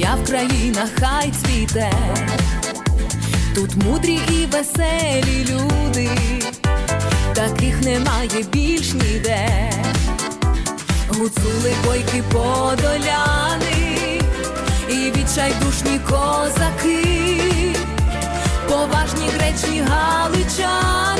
будні, моя Вкраїна хай цвіте, тут мудрі і веселі люди, таких немає більш ніде. Гуцули бойки подоляни і відчайдушні козаки, поважні гречні галичани,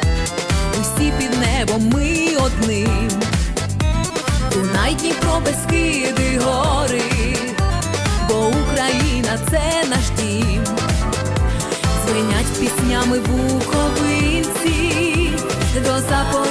усі під небом ми одним. Дунай, Дніпро, Бескиди, гори, бо Україна це наш дім. звинять піснями буковинці, до Запоріжжя